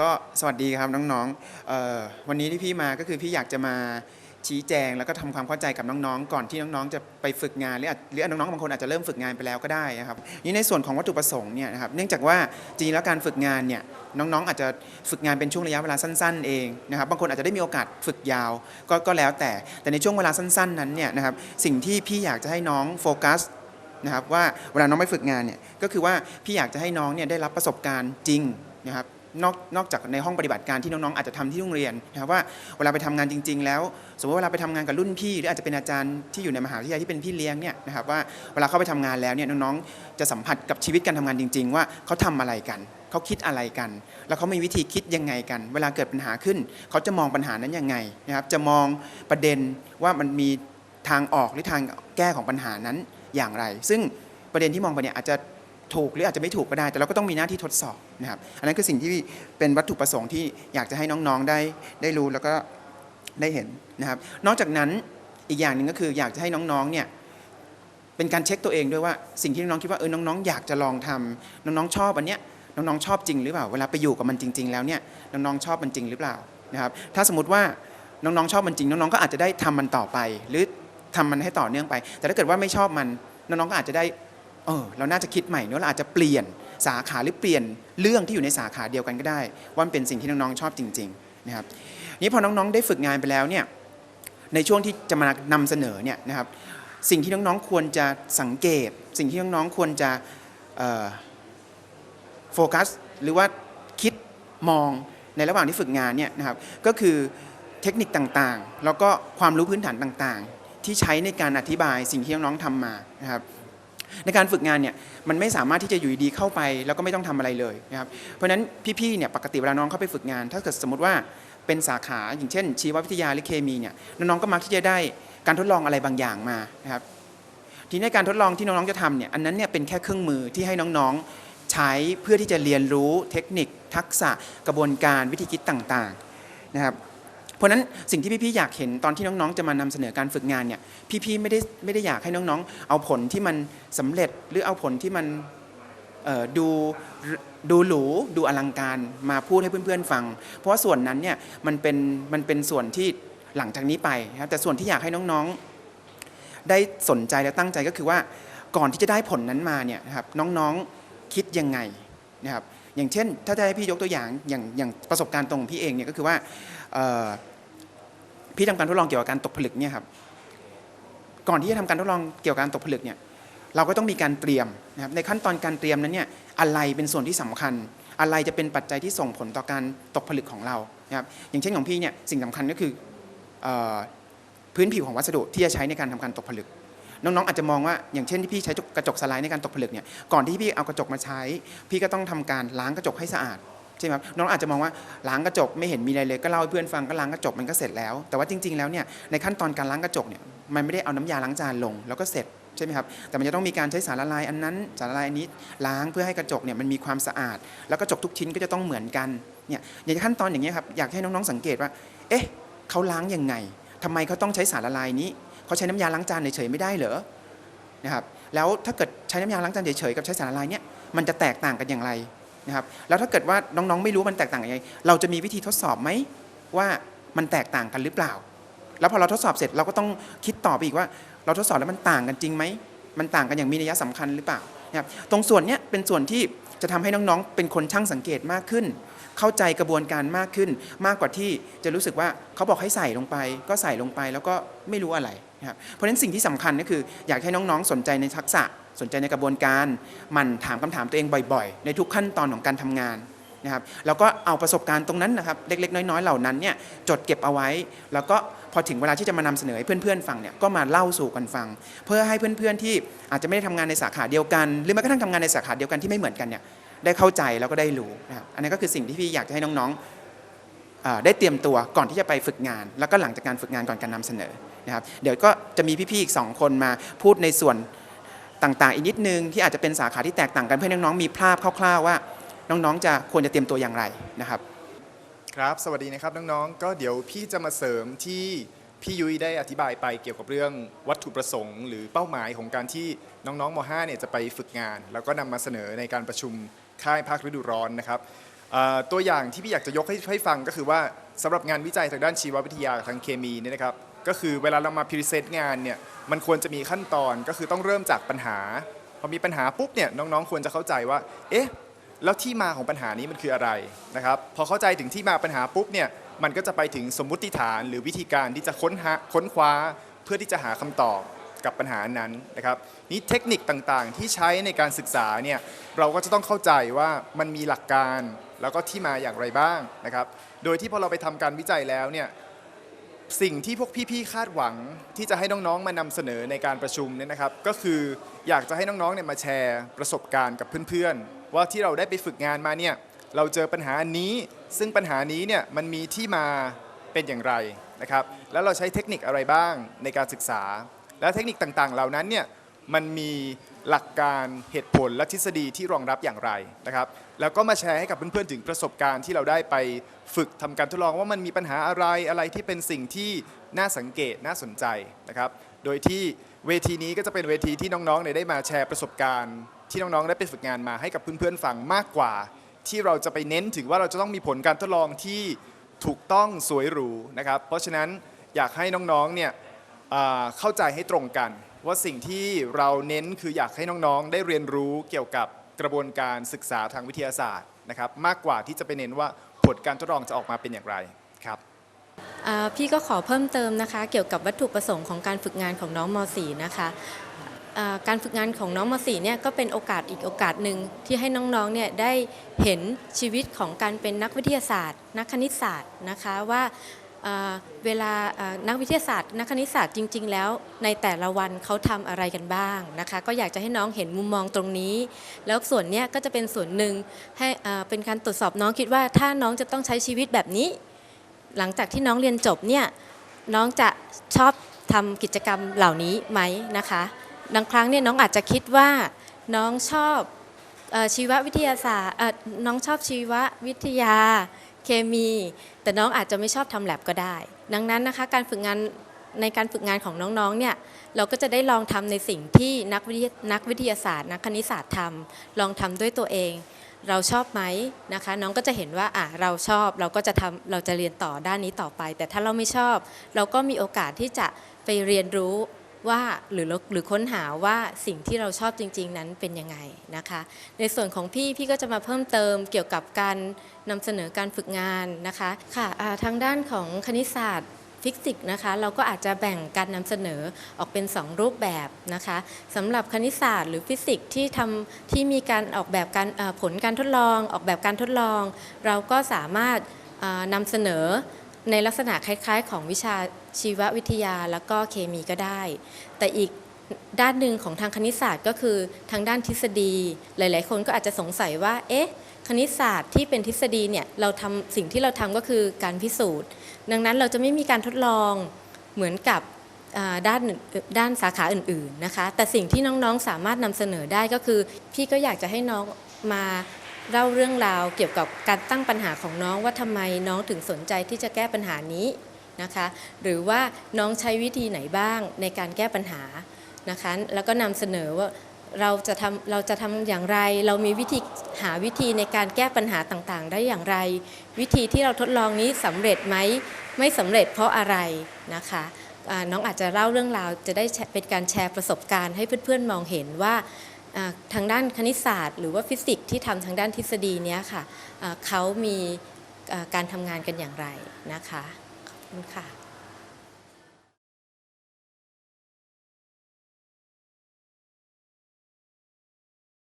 ก็สวัสดีครับน้องๆวันนี้ที่พี่มาก็คือพี่อยากจะมาชี้แจง แล้วก็ทำความเข้าใจกับน้องๆ ก่อนที่น้องๆ จะไปฝึกงาน หรืออาจหรือน้องๆบางคนอาจจะเริ่มฝึกงานไปแล้วก็ได้นะครับนี่ในส่วนของวัตถุประสงค์เนี่ยนะครับเนื่องจากว่าจริงแล้วการฝึกงานเนี่ยน้องๆ อาจจะฝึกงานเป็นช่วงระยะเวลาสั้น ๆ เองนะครับบางคนอาจจะได้มีโอกาสฝึกยาวก็ก็แล้วแต่แต่ในช่วงเวลาสั้น ๆ นั้นเนี่ยนะครับสิ่งที่พี่อยากจะให้น้องโฟกัสนะครับว่าเวลาน้องไปฝึกงานเนี่ยก็คือว่าพี่อยากจะให้น้องเนี่ยได้รับประสบการณ์จริงนะครับ นอกนอกจากในห้องปฏิบัติการที่น้องๆอาจจะทำที่โรงเรียนนะครับว่าเวลาไปทำงานจริง ๆ แล้ว สมมติเวลาไปทำงานกับรุ่นพี่ หรืออาจจะเป็นอาจารย์ที่อยู่ในมหาวิทยาลัยที่เป็นพี่เลี้ยงเนี่ยนะครับว่าเวลาเข้าไปทำงานแล้วเนี่ยน้องๆจะสัมผัสกับชีวิตการทำงานจริง ๆ ว่าเขาทำอะไรกันเขาคิดอะไรกัน แล้วเขามีวิธีคิดยังไงกัน เวลาเกิดปัญหาขึ้น เขาจะมองปัญหานั้นยังไงนะครับจะมองประเด็นว่ามันมีทางออกหรือทางแก้ของปัญหานั้นอย่างไร ซึ่งประเด็นที่มองไปเนี่ยอาจจะ ถูกหรืออาจจะไม่ถูกก็ได้ แต่เราก็ต้องมีหน้าที่ทดสอบนะครับอันนั้นคือสิ่งที่เป็นวัตถุประสงค์ที่อยากจะให้น้องๆได้ได้รู้แล้วก็ได้เห็นนะครับนอกจากนั้นอีกอย่างหนึ่งก็คืออยากจะให้น้องๆเนี่ยเป็นการเช็คตัวเองด้วยว่าสิ่งที่น้องๆคิดว่าเออน้องๆอยากจะลองทำน้องๆชอบอันเนี้ยน้องๆชอบจริงหรือเปล่าเวลาไปอยู่กับมันจริง ๆ แล้วเนี่ยน้องๆชอบมันจริงหรือเปล่านะครับถ้าสมมติว่าน้องๆชอบมันจริง น้องๆก็อาจจะได้ทำมันต่อไป หรือทำมันให้ต่อเนื่องไป แต่ถ้าเกิดว่าไม่ชอบมันน้องๆก็อาจจะได้ เออเราน่าจะคิดใหม่เนอะเราอาจจะเปลี่ยนสาขาหรือเปลี่ยนเรื่องที่อยู่ในสาขาเดียวกันก็ได้ ว่ามันเป็นสิ่งที่น้องๆชอบจริงๆนะครับนี่พอน้องๆได้ฝึกงานไปแล้วเนี่ยในช่วงที่จะมานำเสนอเนี่ยนะครับสิ่งที่น้องๆควรจะสังเกต สิ่งที่น้องๆควรจะโฟกัสหรือว่าคิดมองในระหว่างที่ฝึกงานเนี่ยนะครับก็คือเทคนิคต่างๆ แล้วก็ความรู้พื้นฐานต่างๆ ที่ใช้ในการอธิบายสิ่งที่น้องๆทำมานะครับ ในการฝึกงานเนี่ยมันไม่สามารถที่จะอยู่ดีเข้าไป แล้วก็ไม่ต้องทำอะไรเลยนะครับเพราะฉะนั้นพี่ๆเนี่ยปกติเวลาน้องเข้าไปฝึกงาน ถ้าเกิดสมมติว่าเป็นสาขาอย่างเช่น ชีววิทยาหรือเคมีเนี่ยน้องๆก็มักที่จะได้การทดลองอะไรบางอย่างมานะครับทีนี้การทดลองที่น้องๆจะทำเนี่ยอันนั้นเนี่ยเป็นแค่เครื่องมือที่ให้น้องๆใช้เพื่อที่จะเรียนรู้เทคนิค ทักษะกระบวนการวิธีคิดต่างๆนะครับ เพราะนั้นสิ่งที่พี่ๆอยากเห็นตอนที่น้องๆ จะมานำเสนอการฝึกงานเนี่ยพี่ๆไม่ได้ไม่ได้อยากให้น้องๆ เอาผลที่มันสำเร็จหรือเอาผลที่มันดูดูหรูดูอลังการมาพูดให้เพื่อนๆฟัง เพราะว่าส่วนนั้นเนี่ยมันเป็นมันเป็นส่วนที่หลังจากนี้ไปนะครับแต่ส่วนที่อยากให้น้องๆ ได้สนใจและตั้งใจก็คือว่าก่อนที่จะได้ผลนั้นมาเนี่ยนะครับน้องๆคิดยังไงนะครับ อย่างเช่น ถ้าจะให้พี่ยกตัวอย่างอย่างอย่างประสบการณ์ตรงของพี่เองเนี่ยก็คือว่าพี่ทำการทดลองเกี่ยวกับการตกผลึกเนี่ยครับก่อนที่จะทำการทดลองเกี่ยวกับการตกผลึกเนี่ยเราก็ต้องมีการเตรียมนะครับในขั้นตอนการเตรียมนั้นเนี่ยอะไรเป็นส่วนที่สำคัญ อะไรจะเป็นปัจจัยที่ส่งผลต่อการตกผลึกของเรานะครับอย่างเช่นของพี่เนี่ยสิ่งสำคัญก็คือออพื้นผิวของวัสดุที่จะใช้ในการทำการตกผลึก น้องๆอาจจะมองว่าอย่างเช่นที่พี่ใช้กระจกสไลด์ในการตกผลึกเนี่ยก่อนที่พี่เอากระจกมาใช้ พี่ก็ต้องทำการล้างกระจกให้สะอาดใช่ไหมครับน้องอาจจะมองว่าล้างกระจกไม่เห็นมีอะไรเลยก็เล่าให้เพื่อนฟังก็ล้างกระจกมันก็เสร็จแล้ว แต่ว่าจริง ๆแล้วเนี่ยในขั้นตอนการล้างกระจกเนี่ยมันไม่ได้เอาน้ำยาล้างจานลงแล้วก็เสร็จใช่ไหมครับแต่มันจะต้องมีการใช้สารละลายอันนั้นสารละลายอันนี้ล้างเพื่อให้กระจกเนี่ยมันมีความสะอาด แล้วกระจกทุกชิ้นก็จะต้องเหมือนกันเนี่ยอย่างขั้นตอนอย่างนี้ครับอยากให้น้องๆสังเกตว่า เอ๊ะเขาล้างยังไงทำไมเขาต้องใช้สารละลายนี้ เขาใช้น้ำยาล้างจานเฉยๆไม่ได้เหรอนะครับแล้วถ้าเกิดใช้น้ำยาล้างจานเฉยๆกับใช้สารละลายเนี่ยมันจะแตกต่างกันอย่างไรนะครับแล้วถ้าเกิดว่าน้องๆไม่รู้มันแตกต่างยังไง เราจะมีวิธีทดสอบไหมว่ามันแตกต่างกันหรือเปล่า แล้วพอเราทดสอบเสร็จเราก็ต้องคิดต่อไปอีกว่า เราทดสอบแล้วมันต่างกันจริงไหมมันต่างกันอย่างมีนัยสำคัญหรือเปล่านะครับตรงส่วนเนี้ยเป็นส่วนที่จะทำให้น้องๆ เป็นคนช่างสังเกตมากขึ้น เข้าใจกระบวนการมากขึ้น มากกว่าที่จะรู้สึกว่าเขาบอกให้ใส่ลงไป ก็ใส่ลงไปแล้วก็ไม่รู้อะไร นะครับเพราะฉะนั้นสิ่งที่สำคัญก็คืออยากให้น้องๆ สนใจในทักษะสนใจในกระบวนการมันถามคำถามตัวเองบ่อยๆ ในทุกขั้นตอนของการทำงานนะครับแล้วก็เอาประสบการณ์ตรงนั้นนะครับเล็กๆ น้อยๆ เหล่านั้นเนี่ยจดเก็บเอาไว้ แล้วก็พอถึงเวลาที่จะมานำเสนอให้เพื่อนๆฟังเนี่ยก็มาเล่าสู่กันฟัง เพื่อให้เพื่อนๆที่อาจจะไม่ได้ทำงานในสาขาเดียวกัน หรือแม้กระทั่งทำงานในสาขาเดียวกันที่ไม่เหมือนกันเนี่ยได้เข้าใจแล้วก็ได้รู้นะครับอันนี้ก็คือสิ่งที่พี่อยากจะให้น้องๆ ได้เตรียมตัวก่อนที่จะไปฝึกงาน แล้วก็หลังจากการฝึกงานก่อนการนำเสนอนะครับเดี๋ยวก็จะมีพี่ๆอีกสองคนมาพูดในส่วนต่างๆ อีกนิดนึงที่อาจจะเป็นสาขาที่แตกต่างกันเพื่อน้องๆมีภาพคร่าว ๆ ว่า น้องๆจะควรจะเตรียมตัวอย่างไรนะครับ ครับสวัสดีนะครับน้องๆก็เดี๋ยวพี่จะมาเสริมที่พี่ยุ้ยได้อธิบายไปเกี่ยวกับเรื่องวัตถุประสงค์ หรือเป้าหมายของการที่น้องๆม .5 เนี่ยจะไปฝึกงาน แล้วก็นำมาเสนอในการประชุมค่ายภาคฤดูร้อนนะครับ ตัวอย่างที่พี่อยากจะยกให้ให้ฟังก็คือว่าสำหรับงานวิจัยทางด้านชีววิทยาทางเคมีเนี่ยนะครับก็คือเวลาเรามาพรีเซนต์งานเนี่ยมันควรจะมีขั้นตอนก็คือต้องเริ่มจากปัญหา พอมีปัญหาปุ๊บเนี่ยน้องๆควรจะเข้าใจว่าเอ๊ะแล้วที่มาของปัญหานี้มันคืออะไรนะครับพอเข้าใจถึงที่มาปัญหาปุ๊บเนี่ยมันก็จะไปถึงสมมุติฐานหรือวิธีการที่จะค้นหาค้นคว้า เพื่อที่จะหาคำตอบกับปัญหานั้นนะครับนี่เทคนิคต่างๆ ที่ใช้ในการศึกษาเนี่ยเราก็จะต้องเข้าใจว่ามันมีหลักการ แล้วก็ที่มาอย่างไรบ้างนะครับ โดยที่พอเราไปทำการวิจัยแล้วเนี่ยสิ่งที่พวกพี่ๆคาดหวังที่จะให้น้องๆมานำเสนอในการประชุมเนี่ยนะครับ ก็คืออยากจะให้น้องๆเนี่ยมาแชร์ประสบการณ์กับเพื่อนๆ ว่าที่เราได้ไปฝึกงานมาเนี่ยเราเจอปัญหานี้ ซึ่งปัญหานี้เนี่ยมันมีที่มาเป็นอย่างไรนะครับ แล้วเราใช้เทคนิคอะไรบ้างในการศึกษา และเทคนิคต่างๆ เหล่านั้นเนี่ย มันมีหลักการเหตุผลและทฤษฎีที่รองรับอย่างไรนะครับ แล้วก็มาแชร์ให้กับเพื่อนๆ ถึงประสบการณ์ที่เราได้ไปฝึกทำการทดลองว่ามันมีปัญหาอะไรอะไรที่เป็นสิ่งที่น่าสังเกตน่าสนใจนะครับ โดยที่เวทีนี้ก็จะเป็นเวทีที่น้องๆเนี่ยได้มาแชร์ประสบการณ์ ที่น้องๆได้ไปฝึกงานมาให้กับเพื่อนๆฟังมากกว่า ที่เราจะไปเน้นถึงว่าเราจะต้องมีผลการทดลองที่ถูกต้องสวยหรูนะครับ เพราะฉะนั้นอยากให้น้องๆเนี่ยเข้าใจให้ตรงกัน ว่าสิ่งที่เราเน้นคืออยากให้น้องๆ ได้เรียนรู้เกี่ยวกับกระบวนการศึกษาทางวิทยาศาสตร์นะครับมากกว่าที่จะไปเน้นว่าผลการทดลองจะออกมาเป็นอย่างไรครับพี่ก็ขอเพิ่มเติมนะคะ เกี่ยวกับวัตถุประสงค์ของการฝึกงานของน้องม .4 นะคะการฝึกงานของน้องม .4 เนี่ยก็เป็นโอกาสอีกโอกาสหนึ่งที่ให้น้องๆเนี่ยได้เห็นชีวิตของการเป็นนักวิทยาศาสตร์ นักคณิตศาสตร์นะคะว่า เวลานักวิทยาศาสตร์ นักคณิตศาสตร์จริง ๆ แล้ว ในแต่ละวันเขาทำอะไรกันบ้างนะคะ ก็อยากจะให้น้องเห็นมุมมองตรงนี้ แล้วส่วนเนี้ยก็จะเป็นส่วนหนึ่งให้เป็นการตรวจสอบน้องคิดว่า ถ้าน้องจะต้องใช้ชีวิตแบบนี้ หลังจากที่น้องเรียนจบเนี่ยน้องจะชอบทำกิจกรรมเหล่านี้ไหมนะคะบางครั้งเนี่ยน้องอาจจะคิดว่าน้องชอบชีววิทยาศาสตร์น้องชอบชีววิทยา เคมี แต่น้องอาจจะไม่ชอบทำแลบก็ได้ ดังนั้นนะคะการฝึกงานในการฝึกงานของน้องๆเนี่ยเราก็จะได้ลองทำในสิ่งที่นักวิทยานักวิทยาศาสตร์ นักคณิตศาสตร์ทำลองทำด้วยตัวเอง เราชอบไหมนะคะ น้องก็จะเห็นว่าอะเราชอบเราก็จะทำเราจะเรียนต่อด้านนี้ต่อไป แต่ถ้าเราไม่ชอบ เราก็มีโอกาสที่จะไปเรียนรู้ ว่าหรือหรือค้นหาว่าสิ่งที่เราชอบจริง ๆ นั้นเป็นยังไงนะคะ ในส่วนของพี่พี่ก็จะมาเพิ่มเติมเกี่ยวกับการนำเสนอการฝึกงานนะคะค่ะทางด้านของคณิตศาสตร์ฟิสิกส์นะคะเราก็อาจจะแบ่งการนำเสนอออกเป็น 2 รูปแบบนะคะสำหรับคณิตศาสตร์หรือฟิสิกส์ที่ทำที่มีการออกแบบการผลการทดลอง ออกแบบการทดลอง เราก็สามารถนำเสนอ ในลักษณะคล้ายๆ ของวิชาชีววิทยาแล้วก็เคมีก็ได้ แต่อีกด้านหนึ่งของทางคณิตศาสตร์ก็คือทางด้านทฤษฎี หลาย ๆ คนก็อาจจะสงสัยว่า เอ๊ะ คณิตศาสตร์ที่เป็นทฤษฎีเนี่ย เราทำสิ่งที่เราทำก็คือการพิสูจน์ ดังนั้นเราจะไม่มีการทดลองเหมือนกับด้านอื่นด้านสาขาอื่น ๆ นะคะ แต่สิ่งที่น้อง ๆ สามารถนำเสนอได้ก็คือ พี่ก็อยากจะให้น้องมา เล่าเรื่องราวเกี่ยวกับการตั้งปัญหาของน้องว่าทำไมน้องถึงสนใจที่จะแก้ปัญหานี้นะคะหรือว่าน้องใช้วิธีไหนบ้างในการแก้ปัญหานะคะแล้วก็นำเสนอว่าเราจะทำเราจะทำอย่างไร เรามีวิธีหาวิธีในการแก้ปัญหาต่างๆ ได้อย่างไร วิธีที่เราทดลองนี้สำเร็จไหมไม่สำเร็จเพราะอะไรนะคะน้องอาจจะเล่าเรื่องราวจะได้เป็นการแชร์ประสบการณ์ให้เพื่อนๆมองเห็นว่า ทางด้านคณิตศาสตร์ หรือว่าฟิสิกส์ที่ทำทางด้านทฤษฎีเนี้ยค่ะเขามีการทำงานกันอย่างไรนะคะ ขอบคุณค่ะ